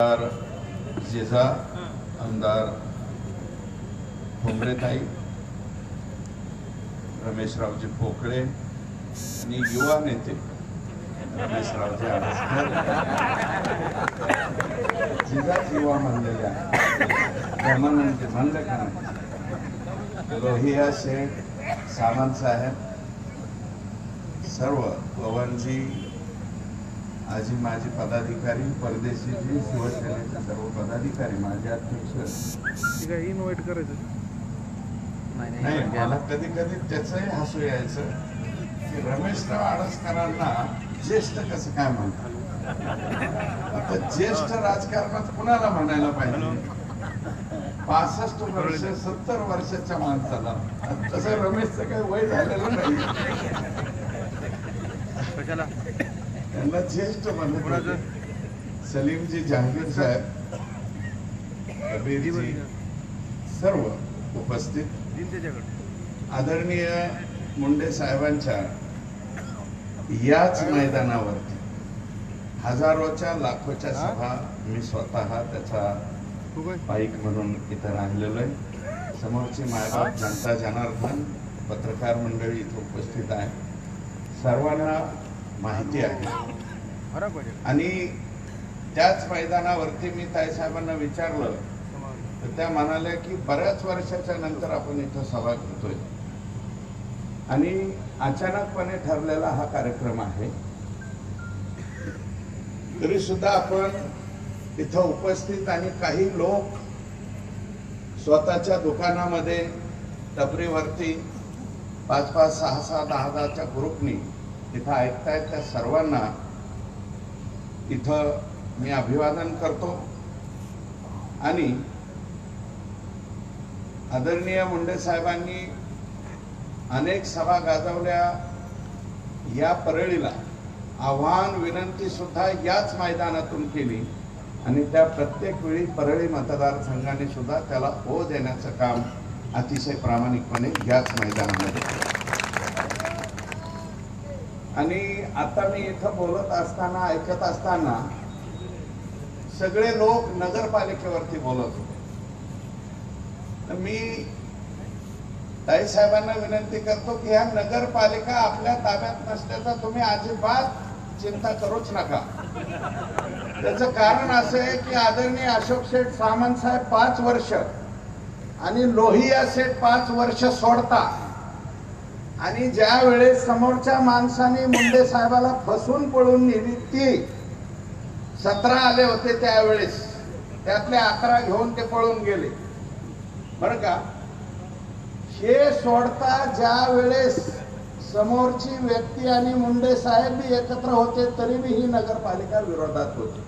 आमदार जेजा आमदार भुमरेताई रमेशरावजी पोकळे आणि युवा नेते रमेशरावजी आडसकर. जिजाच युवा म्हणलेले आहे प्रेमानंद म्हणलं का नाही? लोहिया शेठ सावंत साहेब सर्व पवनजी आजी माजी पदाधिकारी परदेशीजी शिवसेनेचे सर्व पदाधिकारी माझे अध्यक्ष. इन्व्हाइट करायचं. नाही मला कधी कधी त्याचंही हसू यायचं की रमेशराव आडसकरांना ज्येष्ठ कसं काय म्हणतात? आता ज्येष्ठ राजकारणात कुणाला म्हणायला पाहिजे? पासष्ट वर्ष सत्तर वर्षाच्या माणसाला. तसं रमेशचं काही वय झालेलं नाही. त्यांना ज्येष्ठ म्हणत. सलीमजी जहांगीर साहेब कबीरजी सर्व उपस्थित. आदरणीय मुंडे साहेबांच्या याच मैदानावरती हजारोच्या लाखोच्या सभा मी स्वतः त्याचा पाईक म्हणून इथं राहिलेलो आहे. समोरची मायबाप जनता जनार्दन पत्रकार मंडळी इथं उपस्थित आहे. सर्वांना माहिती आहे. आणि त्याच मैदानावरती मी ताईसाहेबांना विचारलं तर त्या म्हणाल्या की बऱ्याच वर्षाच्या नंतर आपण इथं सभा घेतोय. आणि अचानकपणे ठरलेला हा कार्यक्रम आहे. तरी सुद्धा आपण इथं उपस्थित आणि काही लोक स्वतःच्या दुकानामध्ये टपरीवरती पाच पाच सहा सहा दहा दहाच्या ग्रुपनी इथं ऐकतायत त्या सर्वांना इथं मी अभिवादन करतो. आणि आदरणीय मुंडे साहेबांनी अनेक सभा गाजवल्या. या परळीला आव्हान विनंती सुद्धा याच मैदानातून केली. आणि त्या प्रत्येक वेळी परळी मतदारसंघाने सुद्धा त्याला ओ देण्याचं काम अतिशय प्रामाणिकपणे याच मैदानामध्ये केलं. आणि आता मी इथं बोलत असताना ऐकत असताना सगळे लोक नगरपालिकेवरती बोलत होते. मी ताई साहेबांना विनंती करतो की ह्या नगरपालिका आपल्या ताब्यात नसल्याचा तुम्ही अजिबात चिंता करूच नका. त्याचं कारण असं आहे की आदरणीय अशोक शेठ सामंत साहेब पाच वर्ष आणि लोहिया शेठ पाच वर्ष सोडता. आणि ज्या वेळेस समोरच्या माणसाने मुंडे साहेबाला फसून पळून नेली ती सतरा आले होते त्यावेळेस त्यातले अकरा घेऊन ते पळून गेले. बर का? हे सोडता ज्या वेळेस समोरची व्यक्ती आणि मुंडे साहेब बी एकत्र होते तरी बी ही नगरपालिका विरोधात होती.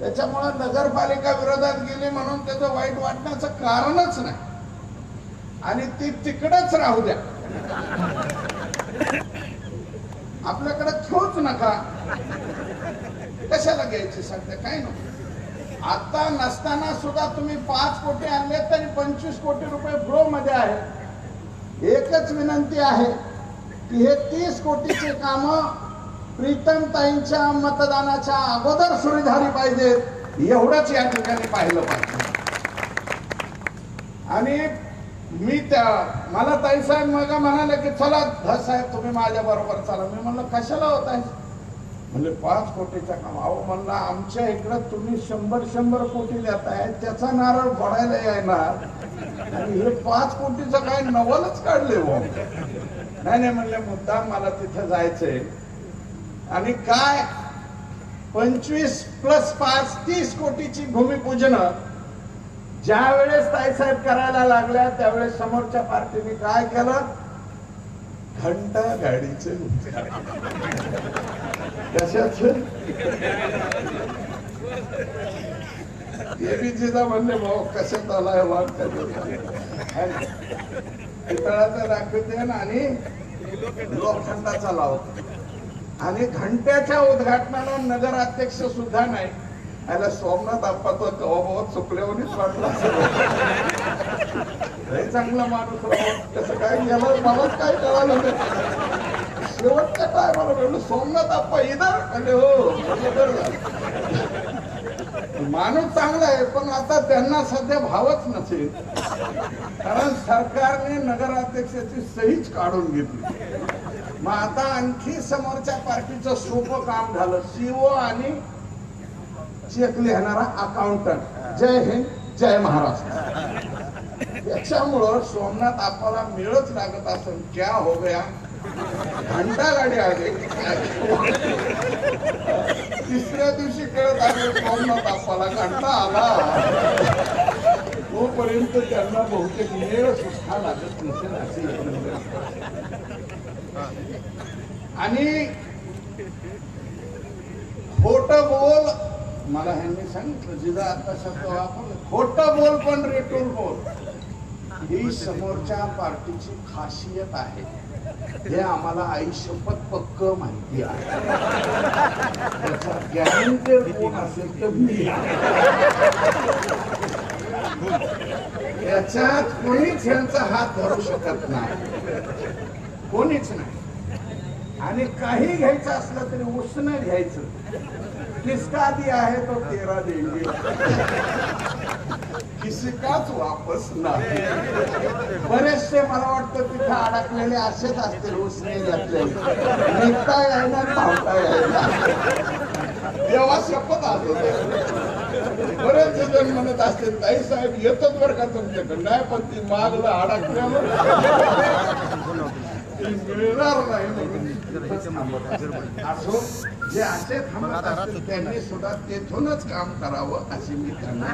त्याच्यामुळं नगरपालिका विरोधात गेली म्हणून त्याचं वाईट वाटण्याचं कारणच नाही. आणि ती तिकडच राहू द्या. आपल्याकडे ठेवूच नका. कशाला घ्यायची सध्या? काय नको. आता नसताना सुद्धा तुम्ही पाच कोटी आणले तरी पंचवीस कोटी रुपये फ्लो मध्ये आहे एकच विनंती आहे की हे तीस कोटीचे काम प्रीतम ताईंच्या मतदानाच्या अगोदर सुरू झाली पाहिजेत. एवढंच या ठिकाणी पाहिलं पाहिजे. आणि मी त्या मला ताईसाहेब मग म्हणाले की चला धस साहेब तुम्ही माझ्या बरोबर चला. मी म्हणलं कशाला होत आहे म्हणजे पाच कोटीचा काम अहो म्हणलं आमच्या इकडं तुम्ही शंभर शंभर कोटी देताय त्याचा नारळ फोडायला येणार. आणि हे पाच कोटीचं काय नवलच काढले हो. नाही नाही म्हणले मुद्दाम मला तिथं जायचंय. आणि काय? पंचवीस प्लस पाच तीस कोटीची भूमिपूजन ज्या वेळेस ताईसाहेब करायला लागल्या त्यावेळेस समोरच्या पार्टीने काय केलं? घंटा गाडीचे कशाच? एबीजीला म्हणले भाऊ कशात आलाय वाट पितळाचा दाखवते आणि लोखंडाचा लावतो. आणि घंट्याच्या उद्घाटनाला नगराध्यक्ष सुद्धा नाही. याला सोमनाथ आप्पा तो बहुत चुकल्यावरच वाटला लय चांगला माणूस राव कसं हो. काय गेलं मलाच काय कळालं नाही. शेवटच्या टायमाला म्हणलं सोमनाथ आप्पा इधर म्हणजे हो माणूस चांगला आहे पण आता त्यांना सध्या भावच नसेल. कारण सरकारने नगराध्यक्षाची सहीच काढून घेतली. मग आता आणखी समोरच्या पार्टीचं सोपं काम झालं. सीओ आणि चेक लिहिणारा अकाउंटंट जय हिंद जय महाराष्ट्र. याच्यामुळं सोमनाथ आपल्याला मिळच लागत असेल क्या हो गया? घंटा गाडी आली. तिसऱ्या दिवशी कळत आले सोमनाथ आपल्याला घंटा आला. तोपर्यंत त्यांना बहुतेक मेळ सुद्धा लागत नसेल असे आणि खोट बोल मला ह्यांनी सांगितलं जिजा आता शब्द वापरला. खोट बोल पण रेटून बोल. ही समोरच्या पार्टीची खासियत आहे. हे आम्हाला आयुष्यपत पक्क माहिती आहे. त्याचा गॅरंटेड कोण असेल तर मी याच्यात कोणीच यांचा हात धरू शकत नाही. कोणीच नाही. आणि काही घ्यायचं असलं तरी उसणं घ्यायचं. किसका दिया है तो तेरा देंगे किसी काच वापस नाही। बरेचसे मला वाटतं तिथे अडकलेले असेच असतील उसने घेतलेले निघता यायला थांबता यायला देवा शपथ आत बरेच जण म्हणत असतील ताई साहेब येतच बरं का तुमच्याकडे? नाही पण ती मागला अडकल्यावर ती मिळणार नाही म्हणून. असो जे असे थांबत असतील त्यांनी सुद्धा तेथूनच काम करावं अशी मी त्यांना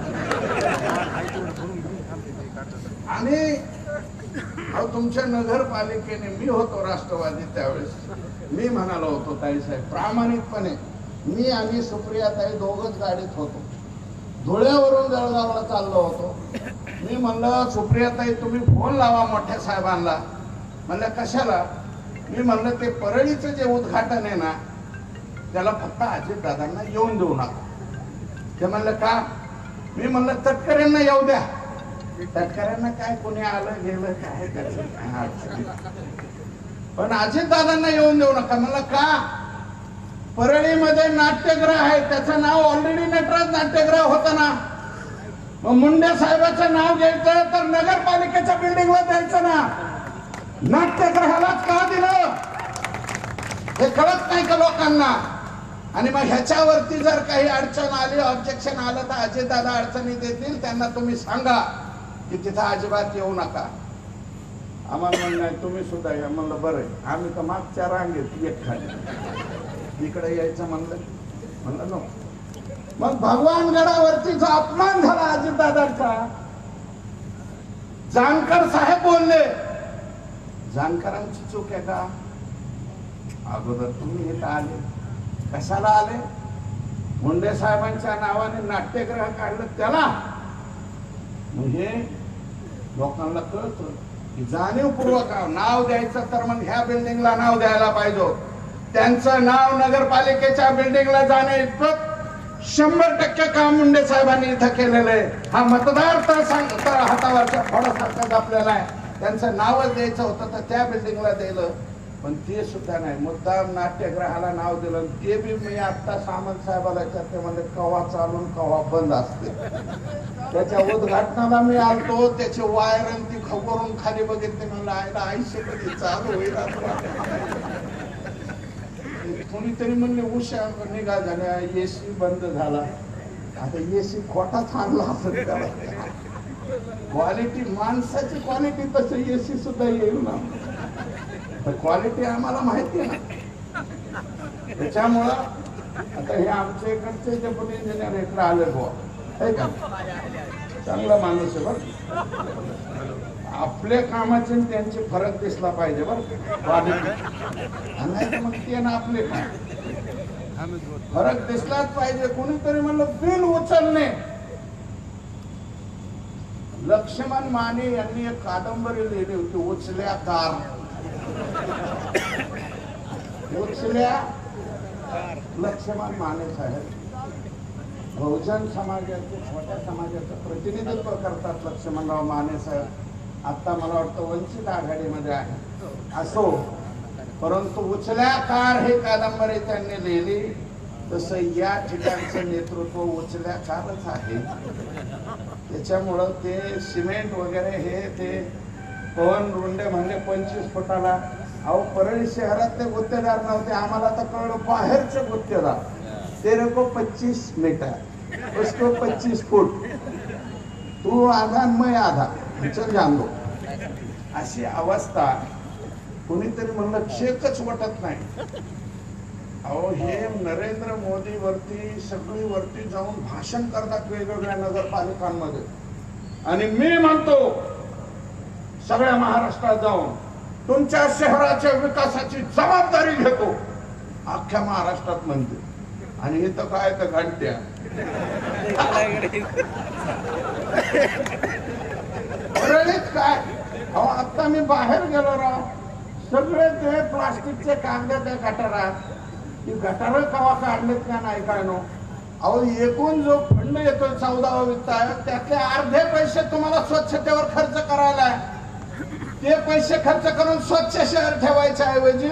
आणि अहो तुमच्या नगरपालिकेने मी होतो राष्ट्रवादी त्यावेळेस. मी म्हणालो होतो ताईसाहेब प्रामाणिकपणे मी आणि सुप्रिया ताई दोघच गाडीत होतो. धुळ्यावरून जळगावला चाललो होतो. मी म्हणलं सुप्रिया ताई तुम्ही फोन लावा मोठ्या साहेबांना. म्हणलं कशाला? मी म्हणलं ते परळीचं जे उद्घाटन आहे ना त्याला फक्त अजित दादांना येऊन देऊ नका. ते म्हणलं का? मी म्हणलं तटकऱ्यांना येऊ द्या. तटकऱ्यांना काय कोणी आलं गेलं काय पण अजित दादांना येऊन देऊ नका. म्हणलं का? परळीमध्ये नाट्यगृह आहे त्याचं नाव ऑलरेडी नटराज नाट्यगृह होतं ना. मग मुंडे साहेबाचं नाव घ्यायचं तर नगरपालिकेच्या बिल्डिंगला द्यायचं ना. नाट्यग्रहालाच का दिलं? हे कळत नाही का लोकांना? आणि मग ह्याच्यावरती जर काही अडचण आली ऑब्जेक्शन आलं तर अजित दादा अडचणी देतील. त्यांना तुम्ही सांगा की तिथं अजिबात येऊ नका. आम्हाला म्हणणं तुम्ही सुद्धा या. म्हणलं बरं आम्ही तर मागच्या रांगेत एक खाली इकडे यायचं म्हणलं. म्हणलं नो मग भगवान गडावरती जो अपमान झाला अजितदादांचा जानकर साहेब बोलले जाणकारांची चूक आहे का? अगोदर तुम्ही इथं आले. कशाला आले? मुंडे साहेबांच्या नावाने नाट्यगृह काढलं त्याला. म्हणजे लोकांना कळत की जाणीवपूर्वक नाव द्यायचं तर मग ह्या बिल्डिंगला नाव द्यायला पाहिजे. त्यांचं नाव नगरपालिकेच्या बिल्डिंगला जाणे इतपत शंभर टक्के काम मुंडे साहेबांनी इथं केलेलं आहे. हा मतदार तर सांग तर हातावरच्या फळासारखाच आपल्याला आहे. त्यांचं नावच द्यायचं होतं तर त्या बिल्डिंगला दिलं. पण ते सुद्धा नाही. मुद्दाम नाट्यगृहाला नाव दिलं. ते बी मी आता सामंत साहेबाला विचारते म्हणजे कवा चालून कवा बंद असते. त्याच्या उद्घाटनाला मी आलतो. त्याचे वायर ती खबरून खाली बघितली. म्हणलं आयला आयुष्य कधी चालू होईल कोणीतरी म्हणले उशा निघा झाल्या. एसी बंद झाला. आता एसी खोटाच आणला असं त्याला. क्वालिटी माणसाची क्वालिटी तशी एसी सुद्धा येईल ना. तर क्वालिटी आम्हाला माहिती ना. त्याच्यामुळं आता हे आमच्या इकडचे जे पण इंजिनियर इकडे आले बुवा. आहे का? चांगला माणूस आहे बर. आपल्या कामाचे त्यांचे फरक दिसला पाहिजे बर. क्वालिटी नाही तर मग ते ना आपले काम. फरक दिसलाच पाहिजे. कोणीतरी म्हणलं बिल उचलणे. लक्ष्मण माने यांनी एक कादंबरी लिहिली होती उचल्या कार उचल्या लक्ष्मण माने साहेब. बहुजन समाजाचे छोट्या समाजाचं प्रतिनिधित्व करतात लक्ष्मणराव माने साहेब. आता मला वाटतं वंचित आघाडीमध्ये आहे. असो. परंतु उचल्या कार ही कादंबरी त्यांनी लिहिली. तसं या ठिकाणचं नेतृत्व उचल्याकारच आहे. त्याच्यामुळं ते सिमेंट वगैरे हे ते पवन रुंडे म्हणले पंचवीस फुटाला. अहो परळी शहरात ते गुत्तेदार नव्हते. आम्हाला तर कळलं बाहेरचे गुत्तेदार. ते रको पच्चीस मीटर उसको पच्चीस फूट. तू आधा मय आधा चल जाणलो. अशी अवस्था. कुणीतरी म्हणलं चेकच वाटत नाही. अहो हे नरेंद्र मोदी वरती सगळी वरती जाऊन भाषण करतात वेगवेगळ्या नगरपालिकांमध्ये. आणि मी म्हणतो सगळ्या महाराष्ट्रात जाऊन तुमच्या शहराच्या विकासाची जबाबदारी घेतो. अख्ख्या महाराष्ट्रात म्हणते. आणि इथं काय तर घंट्या. काय? अहो आता मी बाहेर गेलो राव. सगळे ते प्लास्टिकचे कागद त्या गटारात. ती गटार कवा काढलेत का नाही काय नो? अहो एकूण जो फंड येतोय चौदावा वित्त आयोग त्यातले अर्धे पैसे तुम्हाला स्वच्छतेवर खर्च करायला आहे. ते पैसे खर्च करून स्वच्छ शहर ठेवायच्या ऐवजी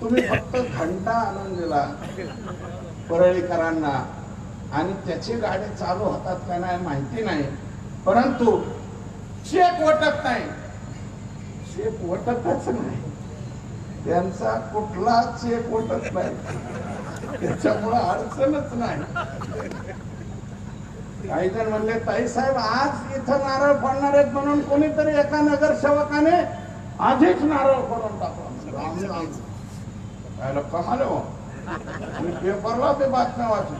तुम्ही फक्त घंटा आणून दिला परळीकरांना. आणि त्याची गाडी चालू होतात का नाही माहिती नाही. परंतु चेक वटत नाही. चेक वटतच नाही. त्यांचा कुठला चेक उठत नाही. त्याच्यामुळं अडचणच नाही. काही जण म्हणले ताई साहेब आज इथं नारळ पडणार आहेत म्हणून कोणीतरी एका नगरसेवकाने आधीच नारळ पडून टाकला. कमाल हो. मी पेपरला ते बातम्या वाचली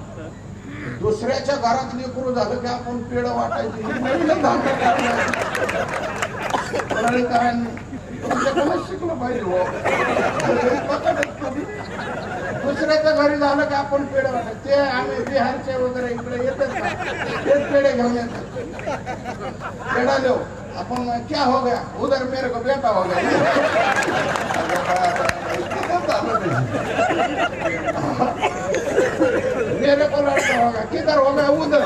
दुसऱ्याच्या घरात लेकरू झालं की आपण पेड वाटायची. नवीनच धांदल तुमच्याकडे शिकलं पाहिजे हो. दुसऱ्याच्या घरी झालं का आपण पेढे वाटत ते आम्ही बिहारचे वगैरे इकडे येतात तेच पेढे घेऊन येतात पेढा लो आपण क्या हो गया उधर मेरे को बेटा हो गया मेरे को लड़का हो गया किधर हो गया उधर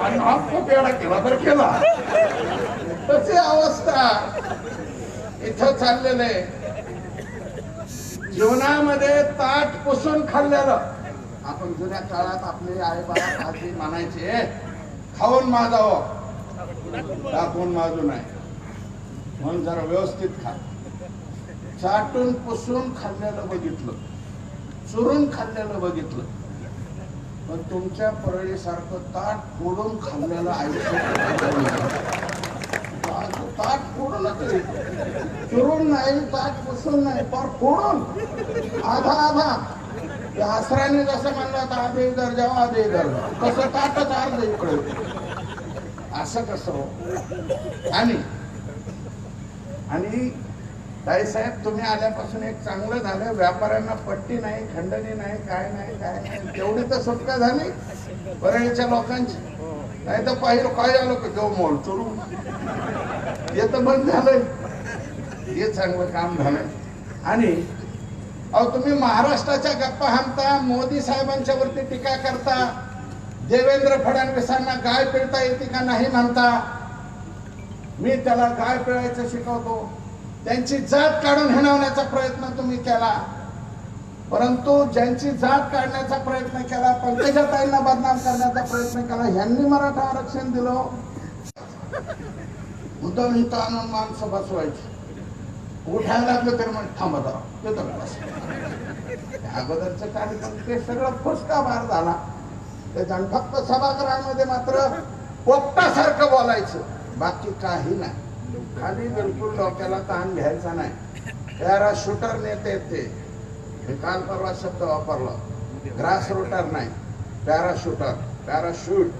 आणि आपको पेढा केला तर केला तशी अवस्था इथं चाललेलं आहे. जीवनामध्ये ताट पुसून खाल्लेलं. आपण जुन्या काळात आपले आई बाबा आजी म्हणायचे खाऊन माजावं. टाकून माजू नाही म्हणून जरा व्यवस्थित खा. चाटून पुसून खाल्लेलं बघितलं. चुरून खाल्लेलं बघितलं. पण तुमच्या परळीसारखं ताट फोडून खाल्लेलं आयुष्य ताट फोडूनच चुरून नाही ताट पुसून नाही पार फोडून आधा आधा त्या आसराने जसं म्हणलं तर आधी इधर जेव्हा आधी इधर कसं तसं ताटच अर्ध इकडे असं कसं हो आणि आणि साहेब तुम्ही आल्यापासून एक चांगलं झालं व्यापाऱ्यांना पट्टी नाही खंडणी नाही काय नाही काय नाही तेवढी तर सुटका झाली परळीच्या लोकांची नाही तर पाहिलं काय आलो का देव मोल चोरू हे तर बंद झालंय. हे चांगलं काम झालंय. आणि अहो तुम्ही महाराष्ट्राच्या गप्पा हाणता मोदी साहेबांच्या वरती टीका करता देवेंद्र फडणवीसांना गाय पिळता येते का नाही म्हणता? मी त्याला गाय पिळायचं शिकवतो. त्यांची जात काढून हिणवण्याचा प्रयत्न तुम्ही केला. परंतु ज्यांची जात काढण्याचा प्रयत्न केला पंकजाताईंना बदनाम करण्याचा प्रयत्न केला यांनी मराठा आरक्षण दिलं. मुद्दाम इथं आणून माणसं बसवायची उठायला लागलं तर मग थांबत अगोदरचं कार्यक्रम ते सगळं फुसका भार झाला. त्याच्यानं फक्त सभागृहामध्ये मात्र पोपटासारखं बोलायचं. बाकी काही नाही. खाली बिलकुल डोक्याला ताण घ्यायचा नाही. त्याला शूटर नेते ते. मी काल परवा शब्द वापरला. ग्रास रोटर नाही. पॅराशूटर पॅराशूट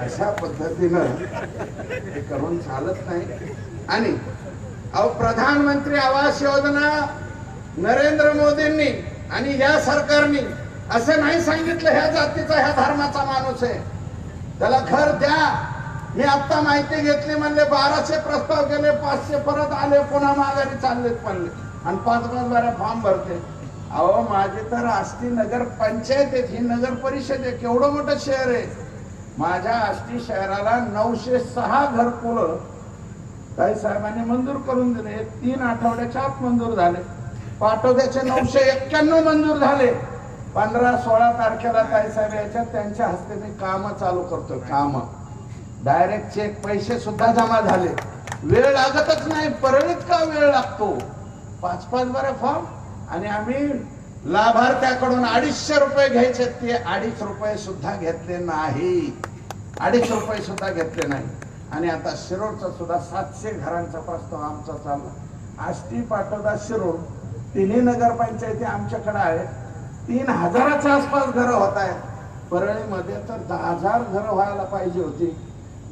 अशा पद्धतीनं हे करून चालत नाही. आणि अहो प्रधानमंत्री आवास योजना नरेंद्र मोदींनी आणि या सरकारनी असं नाही सांगितलं ह्या जातीचा ह्या धर्माचा माणूस आहे. त्याला घर द्या. मी आता माहिती घेतली म्हणले बाराशे प्रस्ताव केले पाचशे परत आले पुन्हा माघारी चाललेत म्हणले. आणि पाच पाच बारा फॉर्म भरते. अहो माझे तर आष्टी नगर पंचायत आहेत ही नगर परिषद आहे केवढं मोठं शहर आहे. माझ्या आष्टी शहराला नऊशे सहा घरकुलं काही साहेबांनी मंजूर करून दिले. हे तीन आठवड्याच्या आत मंजूर झाले. पाटोद्याचे नऊशे एक्क्याण्णव मंजूर झाले. पंधरा सोळा तारखेला ताईसाहेब याच्यात त्यांच्या हस्ते मी काम चालू करतो काम. डायरेक्ट चेक पैसे सुद्धा जमा झाले. वेळ लागतच नाही परळीत का वेळ लागतो? पाच पाच बरं फॉर्म. आणि आम्ही लाभार्थ्याकडून अडीचशे रुपये घ्यायचे ते अडीच रुपये सुद्धा घेतले नाही. अडीच रुपये सुद्धा घेतले नाही. आणि आता शिरोडचा सुद्धा सातशे घरांचा प्रस्ताव आमचा चालला आष्टी पाटोदा शिरोड. तिन्ही नगरपंचायती आमच्याकडे आहेत. तीन हजाराच्या आसपास घरं होत आहेत. परळीमध्ये तर दहा हजार घरं व्हायला पाहिजे होती.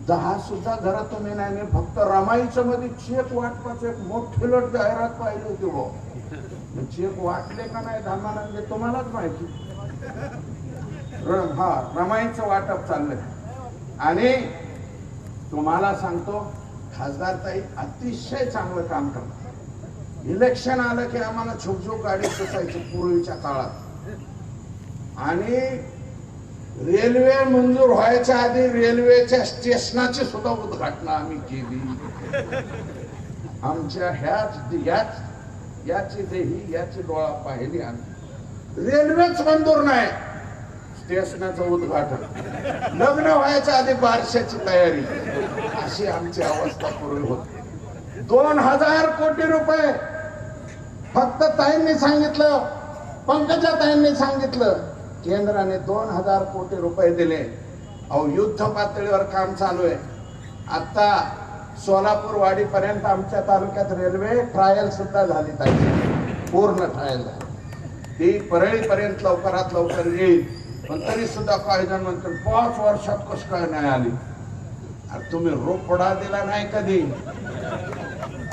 दहा सुद्धा घरात तुम्ही नाही. मी फक्त रमाईच मध्ये चेक वाटपाच एक मोठी लट जाहिरात पाहिली होती भाऊ चेक वाटले का नाही धामानंद तुम्हालाच माहिती. हा रमाईचं वाटप चाललंय. आणि तुम्हाला सांगतो खासदार ताई अतिशय चांगलं काम करतात. इलेक्शन आलं की आम्हाला झुकझुक गाडी सुचायची पूर्वीच्या काळात. आणि रेल्वे मंजूर व्हायच्या आधी रेल्वेच्या स्टेशनाची सुद्धा उद्घाटना आम्ही केली. आमच्या ह्याच याच याची देही याची डोळा पाहिली आम्ही. रेल्वेच मंजूर नाही. स्टेशनाचं उद्घाटन. लग्न व्हायच्या आधी बारशाची तयारी. अशी आमची अवस्था पूर्वी होती. दोन हजार कोटी रुपये. फक्त ताईंनी सांगितलं. पंकजा ताईंनी सांगितलं. केंद्राने दोन हजार कोटी रुपये दिले. अहो युद्ध पातळीवर काम चालू आहे. आता सोलापूर वाडीपर्यंत आमच्या तालुक्यात रेल्वे ट्रायल सुद्धा झाली ताई पूर्ण ट्रायल झाली. ती परळीपर्यंत लवकरात लवकर येईल. पण तरी सुद्धा कायदा म्हणतो पाच वर्षात कसं काय नाही आली. अरे तुम्ही रोपडा दिला नाही कधी?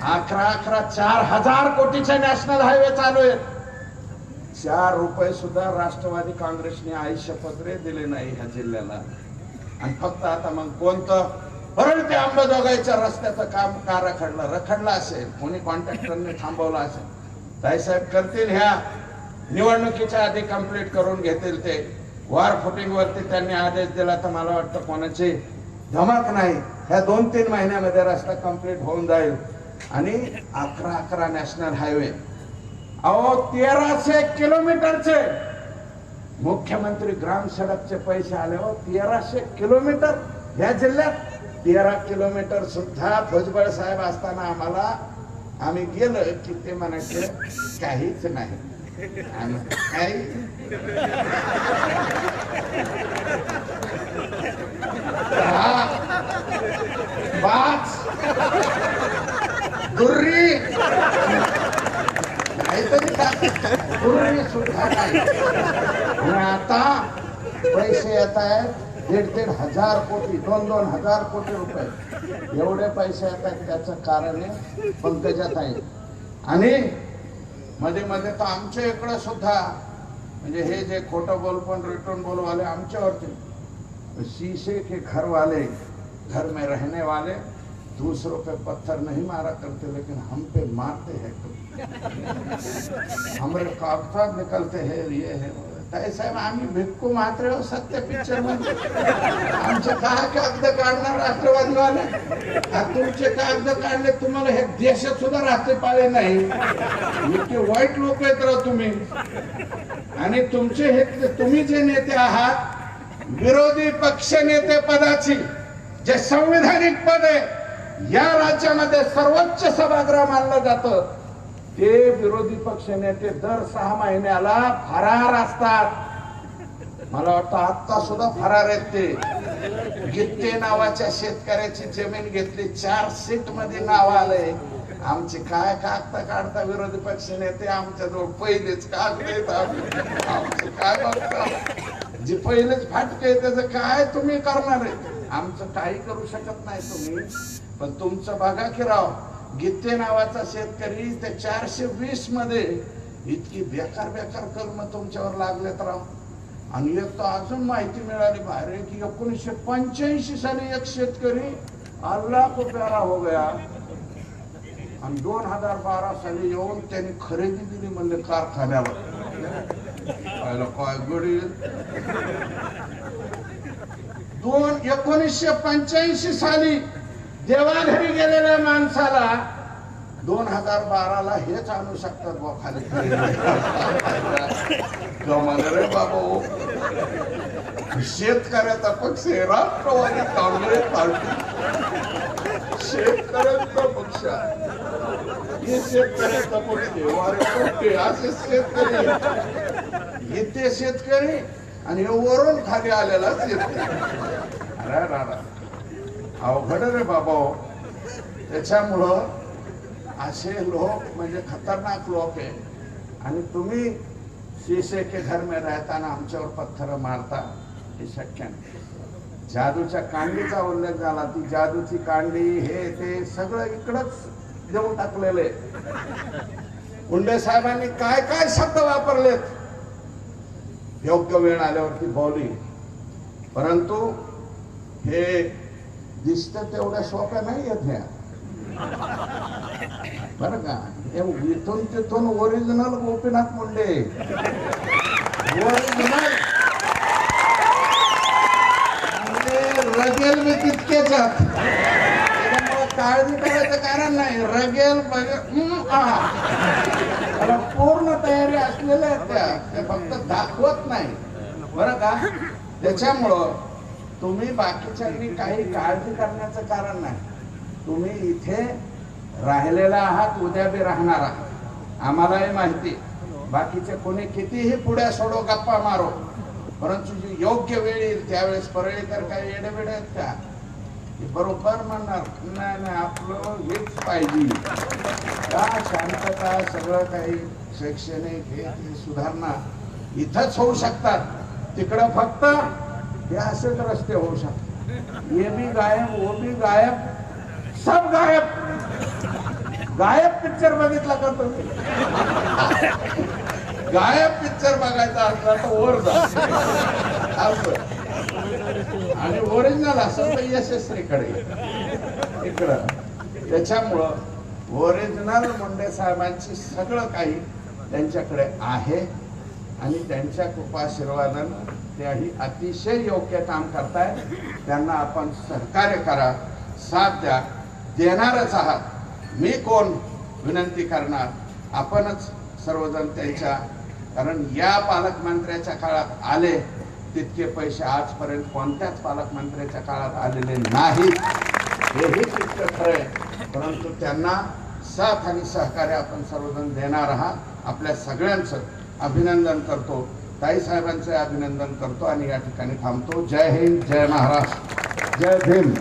अकरा अकरा चार हजार कोटीचे नॅशनल हायवे चालू आहेत चार रुपये सुद्धा राष्ट्रवादी काँग्रेसने आयुष्य पत्रे दिले नाही ह्या जिल्ह्याला. आणि फक्त आता मग कोणतं? परळ ते अंबाजोगाईच्या रस्त्याचं काम का रखडलं रखडलं असेल. कोणी कॉन्ट्रॅक्टरने थांबवलं असेल. ताईसाहेब करतील ह्या. निवडणुकीच्या आधी कंप्लीट करून घेतील ते. वार फुटिंगवरती त्यांनी आदेश दिला तर मला वाटतं कोणाची धमक नाही. ह्या दोन तीन महिन्यामध्ये रस्ता कंप्लीट होऊन जाईल. आणि अकरा अकरा नॅशनल हायवे अहो तेराशे किलोमीटरचे. मुख्यमंत्री ग्राम सडकचे पैसे आले हो तेराशे किलोमीटर. या जिल्ह्यात तेरा किलोमीटर सुद्धा भुजबळ साहेब असताना आम्हाला आम्ही गेलो की ते म्हणायचे काहीच नाही. काही पाच दुर्री. सुद्धा नाही आता पैसे येत आहेत दीड दीड हजार कोटी दोन दोन हजार कोटी रुपये. एवढे पैसे येत आहेत त्याचं कारण आहे पंकजात आहे. आणि मध्ये मध्ये तर आमच्या इकडे सुद्धा म्हणजे हे जे खोटं बोल पण रिटर्न बोलवाले आमच्यावरती. शीशे के घर वाले घर में रहने वाले दूसरों पे पत्थर नहीं मारा करते लेकिन हम पे मारते हैं हमारे कागजात निकलते हैं ये है साहेब आम्ही भिक्कू मात्र हो सत्य पिक्चरमध्ये आमचे काय कागद काढणार राष्ट्रवादीवाले आ, तुमचे कागद काढले तुम्हाला हे देशात सुद्धा रास्ते पाळले नाही। इतके वाईट लोक आहेत राह तुम्ही। आणि तुमचे हे तुम्ही जे नेते आहात विरोधी पक्ष नेते पदाची जे संविधानिक पद आहे या राज्यामध्ये सर्वोच्च सभागृह मानलं जातं. ते विरोधी पक्ष नेते दर सहा महिन्याला फरार असतात. मला वाटतं आता सुद्धा फरार आहेत ते. गित्ते नावाच्या शेतकऱ्याची जमीन घेतली चार सीटमध्ये नाव आलंय. आमचे काय कागता काढता विरोधी पक्ष नेते आमच्याजवळ पहिलेच कागद आहेत आमचे. काय बघता जे पहिलेच फाटके त्याचं काय तुम्ही करणार आहे? आमचं काही करू शकत नाही तुम्ही. पण तुमचं बघा की राव गित्ते नावाचा शेतकरी ते चारशे वीसमध्ये इतकी बेकार बेकार कर्म तुमच्यावर लागलेत राव. आणि एक तर अजून माहिती मिळाली बाहेर की एकोणीसशे पंच्याऐंशी साली एक शेतकरी अल्लाह प्यारा हो गया. आणि दोन हजार बारा साली येऊन त्यांनी खरेदी दिली म्हणले कारखान्यावर. काय गडी. दोन एकोणीसशे पंच्याऐंशी साली देवाघरी गेलेल्या माणसाला दोन हजार बाराला हेच आणू शकतात बा खाली. रे बाबा हो. शेतकऱ्याचा पक्ष राष्ट्रवादी काँग्रेस पार्टी. शेतकऱ्यांचा पक्ष हे शेतकऱ्याचा पक्ष आहे. असे शेतकरी येते शेतकरी आणि हे वरून खाली आलेला शेतकरी. अरे राडा अवघड रे बाबा. त्याच्यामुळं असे लोक म्हणजे खतरनाक लोक आहे. आणि तुम्ही शीशे के घर में राहताना आमच्यावर पत्थर मारता हे शक्य नाही. जादूच्या कांडीचा उल्लेख झाला. ती जादूची कांडी हे ते सगळं इकडंच देऊन टाकलेले. उंडे साहेबांनी काय काय शब्द वापरलेत? योग्य वेळ आल्यावरती बोली. परंतु हे दिसतं तेवढ्या सोप्या नाही येत ह्या. बरं का? इथून तिथून ओरिजिनल गोपीनाथ मुंडे. ओरिजिनल म्हणजे रगेल मी तितकेच काळजी करायचं कारण नाही. रगेल हम्म, त्याला पूर्ण तयारी असलेल्या आहेत त्या फक्त दाखवत नाही. बरं का? त्याच्यामुळं तुम्ही बाकीच्यांनी काही काळजी करण्याचं कारण नाही. तुम्ही इथे राहिलेला आहात उद्या बी राहणार आहात. आम्हालाही माहिती. बाकीचे कोणी कितीही पुढे सोडो गप्पा मारो. परंतु जी योग्य वेळ येईल त्यावेळेस परळीकर काही येडेबिड आहेत का? बरोबर म्हणणार. नाही नाही आपलं हेच पाहिजे. का शांतता सगळं काही शैक्षणिक हे सुधारणा इथंच होऊ शकतात. तिकडं फक्त हे असेच रस्ते होऊ शकतात. ये बी गायब ओ बी गायब सब गायब. गायब पिक्चर बघितला का तुम्ही गायब पिक्चर बघायचा असला तर वर जा. आणि ओरिजिनल असेल तर यशस्वीकडे इकडं. त्याच्यामुळं ओरिजिनल मुंडे साहेबांची सगळं काही त्यांच्याकडे आहे. आणि त्यांच्या कृपाशीर्वादानं त्याही अतिशय योग्य काम करताय त्यांना आपण सहकार्य करा साथ द्या. देणारच आहात. मी कोण? विनंती करणार. आपणच सर्वजण त्यांच्या कारण या पालकमंत्र्याच्या काळात आले तितके पैसे आजपर्यंत कोणत्याच पालकमंत्र्याच्या काळात आलेले नाहीत. हेही तितकं खरं आहे. परंतु त्यांना साथ आणि सहकार्य आपण सर्वजण देणार आहात. आपल्या सगळ्यांचं अभिनंदन करतो. ताई साहेबांचे अभिनंदन करतो आणि या ठिकाणी थांबतो. जय हिंद जय महाराष्ट्र जय भीम.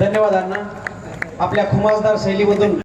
धन्यवाद अण्णा. आपल्या खुमासदार शैलीमधून